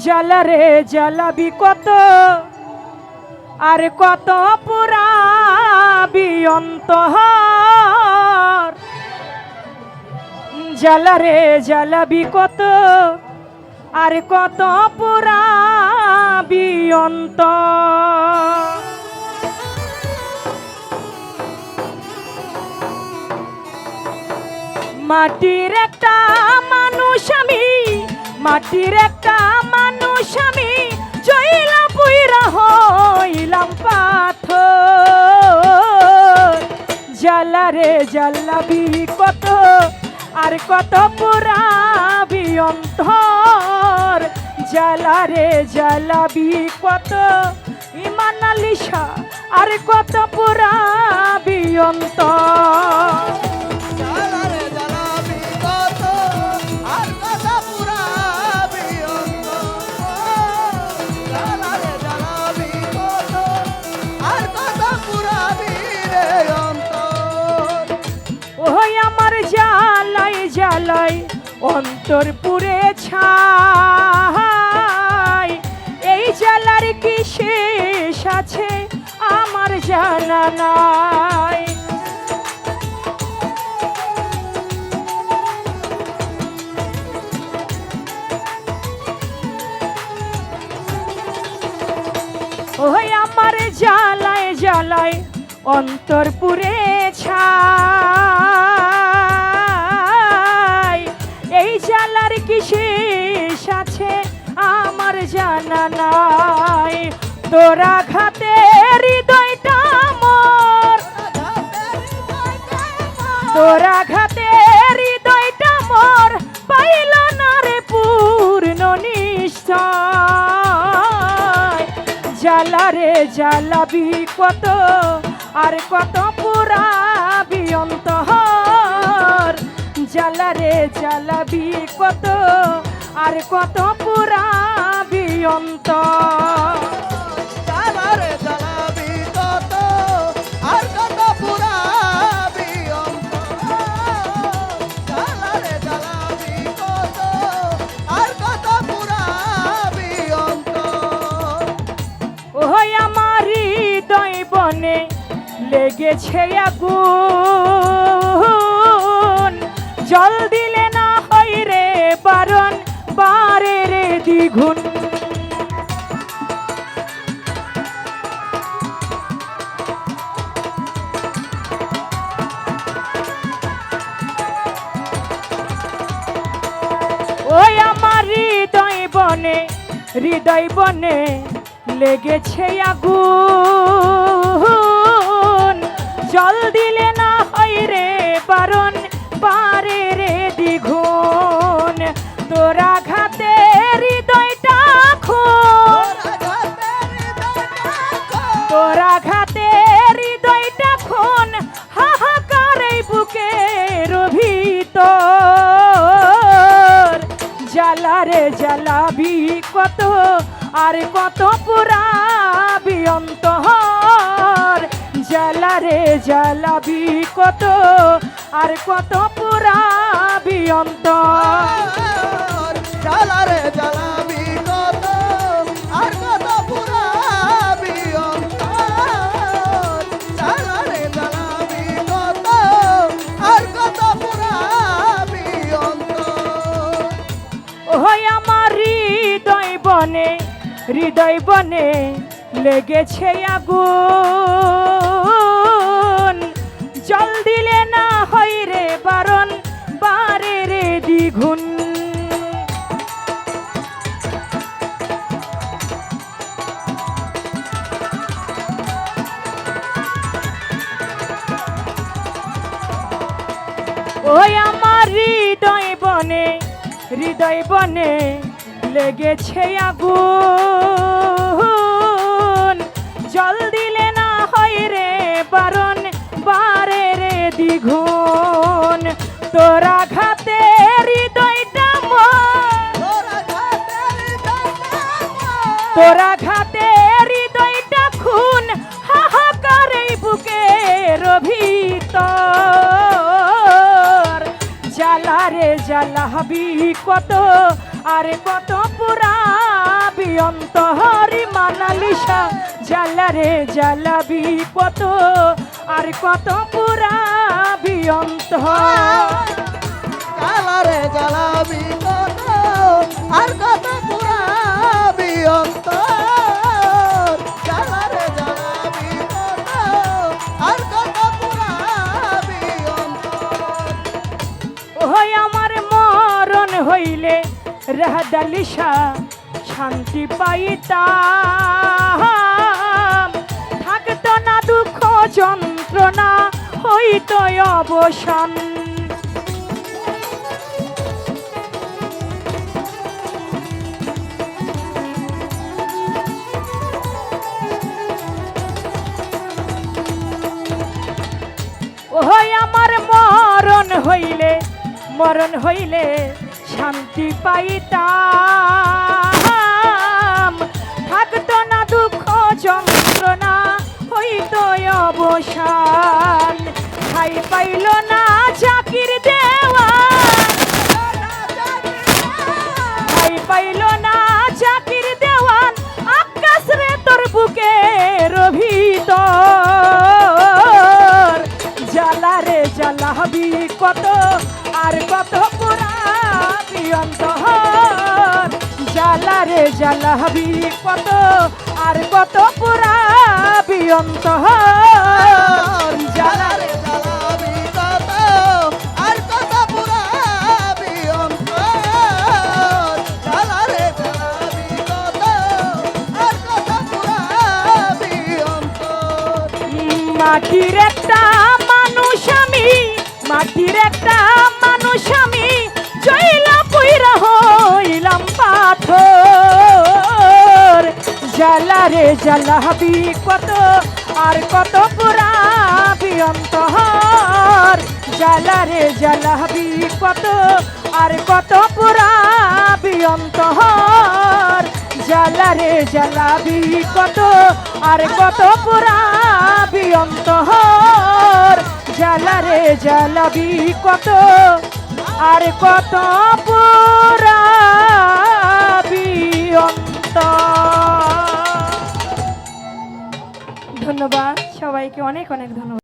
জ্বালারে জ্বালাবি কত? আর কত পুরাবি অন্তহর জ্বালারে জ্বালাবি কত? আর কত পুরাবি অন্তর? মাটির একটা মানুষ আমি মাটির একটা মানুষ আমি জইলা পুইরা হইলাম পাথর। জ্বালারে জ্বালাবি কত, আর কত পুরাবি অন্তর জ্বালারে জ্বালাবি কত, ইমান আর কত পুরাবি অন্তর। জ্বালাই অন্তর পুরে ছাই। এই জ্বালার কি শেষ আছে? আমার জানা নাই। ওই আমার জ্বালায় জ্বালায় অন্তর পুরে ছাই। তোরা ঘাতে হৃদয়টা মোর। তোরা ঘাতে হৃদয়টা মোর, পাইল না রে পূর্ণ নিশ্চয় জ্বালারে জ্বালাবি কত, আর কত পুরাবি অন্তহর জ্বালারে জ্বালাবি কত, আর কত পুরাবি অন্তর। লেগেছে আগুন। জল দিলে না হয় রে বারণ, বারে রে দ্বিগুণ। ওই আমার হৃদয় বনে হৃদয় বনে লেগেছে আগুন। জল দিলে না হয় রে বারণ, পারে রে দ্বিগুণ। তোরা ঘাতে হৃদয়টা খুন। তোরা ঘাতে হৃদয়টা খুন, হাহাকার এই বুকের ভিতর। জ্বালারে জ্বালাবি কত আর কত পুরাবি অন্তর জ্বালারে জ্বালাবি কত আর কত পুরাবি অন্তর জ্বালারে জ্বালাবি কত, আর কত পুরাবি অন্তর। জ্বালারে জ্বালাবি কত, আর কত পুরাবি অন্তর। ওই আমার হৃদয় বনে হৃদয় বনে লেগেছে আগুন। জল দিলে না হয় রে বারণ, বারে রে দ্বিগুণ। ওই আমার হৃদয় বনে হৃদয় বনে লেগেছে আগুন। জল দিলে না হয় রে বারণ, বারে রে দ্বিগুণ। তোরা ঘাতে হৃদয়টা তোরা ঘাতে হৃদয়টা খুন। হাহাকার এই বুকের ভিতর জ্বালা রে জ্বালাবি কত, আর কত পুরা অন্তহরি মানালিসা। জ্বালারে জ্বালাবি কত আর কত পুরাবি অন্তর জ্বালারে জ্বালাবি কত আর কত পুরাবি জ্বালারে জ্বালাবি কত আর কত পুরাবি অন্তর ওই আমার মরণ হইলে রাহদালিসা শান্তি পাইতাম। যন্ত্রণা হইতো অবসান। আমার মরণ হইলে মরণ হইলে শান্তি পাইতাম। অবসান খাই পাইল না চাকির দেওয়া। খাই পাইল না চাকির দেওয়ান আকাশ রে তোর বুকের ভিতর জ্বালা রে জ্বালাবি কত, আর কত পুরাবি অন্তর। জ্বালা রে জ্বালাবি কত আর কত পুরাবি জ্বালা রে জ্বালাবি কত আর কত পুরাবি অন্তর জ্বালারে জ্বালাবি কত আর কত পুরাবি অন্তর মাটির একটা জ্বালা রে জ্বালাবি কত? আর কত পুরাবি অন্তর? জ্বালা রে জ্বালাবি কত? আর কত পুরাবি অন্তর? জ্বালা রে জ্বালাবি কত? আর কত পুরাবি অন্তর? জ্বালা রে জ্বালাবি কত? আর কত পুরাবি অন্তর? ধন্যবাদ। সবাইকে অনেক অনেক ধন্যবাদ।